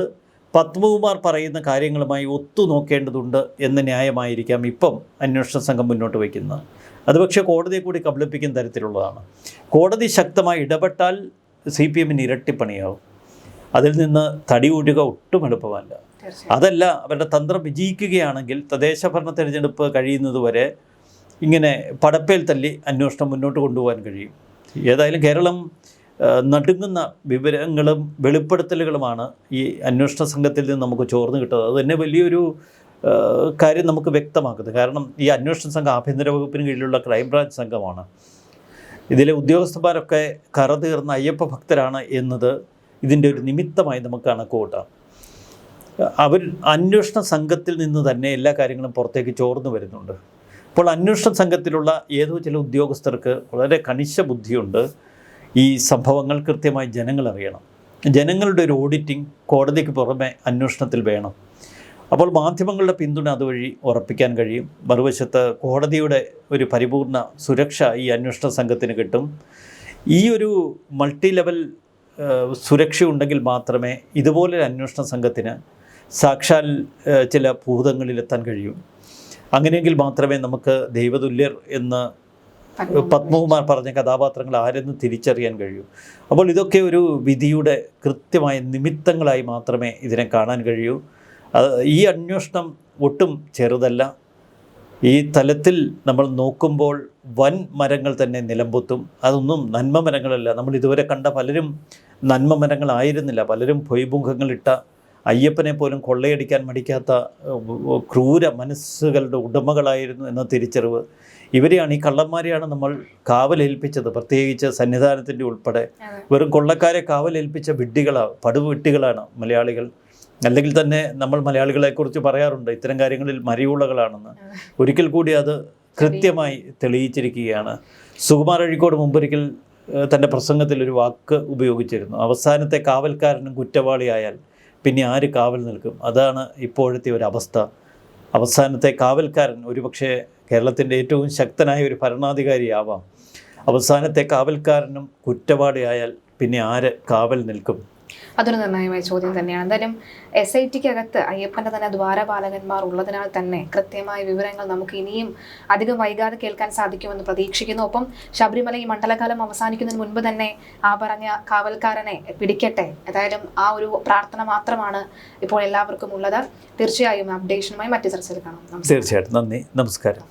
പത്മകുമാർ പറയുന്ന കാര്യങ്ങളുമായി ഒത്തു നോക്കേണ്ടതുണ്ട് എന്ന ന്യായമായിരിക്കാം ഇപ്പം അന്വേഷണ സംഘം മുന്നോട്ട് വയ്ക്കുന്നത്. അത് പക്ഷേ കോടതിയെ കൂടി കബളിപ്പിക്കുന്ന തരത്തിലുള്ളതാണ്. കോടതി ശക്തമായി ഇടപെട്ടാൽ സി പി എമ്മിന് ഇരട്ടിപ്പണിയാവും. അതിൽ നിന്ന് തടി ഊരുക ഒട്ടും എളുപ്പമല്ല. അതല്ല അവരുടെ തന്ത്രം വിജയിക്കുകയാണെങ്കിൽ തദ്ദേശ ഭരണ തെരഞ്ഞെടുപ്പ് കഴിയുന്നത് വരെ ഇങ്ങനെ പടപ്പേൽ തല്ലി അന്വേഷണം മുന്നോട്ട് കൊണ്ടുപോകാൻ കഴിയും. ഏതായാലും കേരളം നടുങ്ങുന്ന വിവരങ്ങളും വെളിപ്പെടുത്തലുകളുമാണ് ഈ അന്വേഷണ സംഘത്തിൽ നിന്ന് നമുക്ക് ചോർന്ന് കിട്ടുന്നത്. അത് തന്നെ വലിയൊരു കാര്യം നമുക്ക് വ്യക്തമാക്കുന്നത് കാരണം ഈ അന്വേഷണ സംഘം ആഭ്യന്തര വകുപ്പിന് കീഴിലുള്ള ക്രൈംബ്രാഞ്ച് സംഘമാണ്. ഇതിലെ ഉദ്യോഗസ്ഥന്മാരൊക്കെ കറതീർന്ന അയ്യപ്പ ഭക്തരാണ് എന്നത് ഇതിന്റെ ഒരു നിമിത്തമായി നമുക്ക് കണക്കുകൂട്ടാം. അവർ അന്വേഷണ സംഘത്തിൽ നിന്ന് തന്നെ എല്ലാ കാര്യങ്ങളും പുറത്തേക്ക് ചോർന്നു വരുന്നുണ്ട്. അപ്പോൾ അന്വേഷണ സംഘത്തിലുള്ള ഏതോ ചില ഉദ്യോഗസ്ഥർക്ക് വളരെ കണിശ ബുദ്ധിയുണ്ട് ഈ സംഭവങ്ങൾ കൃത്യമായി ജനങ്ങൾ അറിയണം. ജനങ്ങളുടെ ഒരു ഓഡിറ്റിംഗ് കോടതിക്ക് പുറമെ അന്വേഷണത്തിൽ വേണം. അപ്പോൾ മാധ്യമങ്ങളുടെ പിന്തുണ അതുവഴി ഉറപ്പിക്കാൻ കഴിയും. മറുവശത്ത് കോടതിയുടെ ഒരു പരിപൂർണ സുരക്ഷ ഈ അന്വേഷണ സംഘത്തിന് കിട്ടും. ഈ ഒരു മൾട്ടി ലെവൽ സുരക്ഷ ഉണ്ടെങ്കിൽ മാത്രമേ ഇതുപോലൊരു അന്വേഷണ സംഘത്തിന് സാക്ഷാൽ ചില ഭൂതങ്ങളിലെത്താൻ കഴിയും. അങ്ങനെയെങ്കിൽ മാത്രമേ നമുക്ക് ദൈവതുല്യർ എന്ന് പത്മകുമാർ പറഞ്ഞ കഥാപാത്രങ്ങൾ ആരെന്ന് തിരിച്ചറിയാൻ കഴിയൂ. അപ്പോൾ ഇതൊക്കെ ഒരു വിധിയുടെ കൃത്യമായ നിമിത്തങ്ങളായി മാത്രമേ ഇതിനെ കാണാൻ കഴിയൂ. ഈ അന്വേഷണം ഒട്ടും ചെറുതല്ല. ഈ തലത്തിൽ നമ്മൾ നോക്കുമ്പോൾ വൻ മരങ്ങൾ തന്നെ നിലമ്പൊത്തും അതൊന്നും നന്മ മരങ്ങളല്ല. നമ്മൾ ഇതുവരെ കണ്ട പലരും നന്മ മരങ്ങളായിരുന്നില്ല പലരും പൊയ്മുഖങ്ങളിട്ട അയ്യപ്പനെ പോലും കൊള്ളയടിക്കാൻ മടിക്കാത്ത ക്രൂര മനസ്സുകളുടെ ഉടമകളായിരുന്നു എന്ന തിരിച്ചറിവ്. ഇവരെയാണ് ഈ കള്ളന്മാരെയാണ് നമ്മൾ കാവലേൽപ്പിച്ചത്. പ്രത്യേകിച്ച് സന്നിധാനത്തിന്റെ ഉൾപ്പെടെ. വെറും കൊള്ളക്കാരെ കാവലേൽപ്പിച്ച വിഡ്ഢികളാണ് പടുവിട്ടികളാണ് മലയാളികൾ. അല്ലെങ്കിൽ തന്നെ നമ്മൾ മലയാളികളെക്കുറിച്ച് പറയാറുണ്ട് ഇത്തരം കാര്യങ്ങളിൽ മരിയുള്ളകളാണെന്ന്. ഒരിക്കൽ കൂടി അത് കൃത്യമായി തെളിയിച്ചിരിക്കുകയാണ്. സുകുമാർ അഴിക്കോട് മുമ്പൊരിക്കൽ തന്റെ പ്രസംഗത്തിൽ ഒരു വാക്ക് ഉപയോഗിച്ചിരുന്നു. അവസാനത്തെ കാവൽക്കാരനും കുറ്റവാളിയായാൽ പിന്നെ ആര് കാവൽ നിൽക്കും? അതാണ് ഇപ്പോഴത്തെ ഒരു അവസ്ഥ. അവസാനത്തെ കാവൽക്കാരൻ ഒരുപക്ഷെ കേരളത്തിന്റെ ഏറ്റവും ശക്തനായ ഒരു ഭരണാധികാരിയാവാം അവസാനത്തെ കാവൽക്കാരനും കുറ്റവാളിയായാൽ പിന്നെ ആര് കാവൽ നിൽക്കും? അതൊരു നിർണായകമായ ചോദ്യം തന്നെയാണ്. എന്തായാലും എസ് ഐ ടിക്ക് അകത്ത് അയ്യപ്പന്റെ തന്നെ ദ്വാരപാലകന്മാർ ഉള്ളതിനാൽ തന്നെ കൃത്യമായ വിവരങ്ങൾ നമുക്ക് ഇനിയും അധികം വൈകാതെ കേൾക്കാൻ സാധിക്കുമെന്ന് പ്രതീക്ഷിക്കുന്നു. ഒപ്പം ശബരിമല ഈ മണ്ഡലകാലം അവസാനിക്കുന്നതിന് മുൻപ് തന്നെ ആ പറഞ്ഞ കാവൽക്കാരനെ പിടിക്കട്ടെ. ഏതായാലും ആ ഒരു പ്രാർത്ഥന മാത്രമാണ് ഇപ്പോൾ എല്ലാവർക്കും ഉള്ളത്. തീർച്ചയായും അപ്ഡേഷനുമായി മറ്റു ചർച്ചയിൽ കാണാം. തീർച്ചയായിട്ടും. നന്ദി. നമസ്കാരം.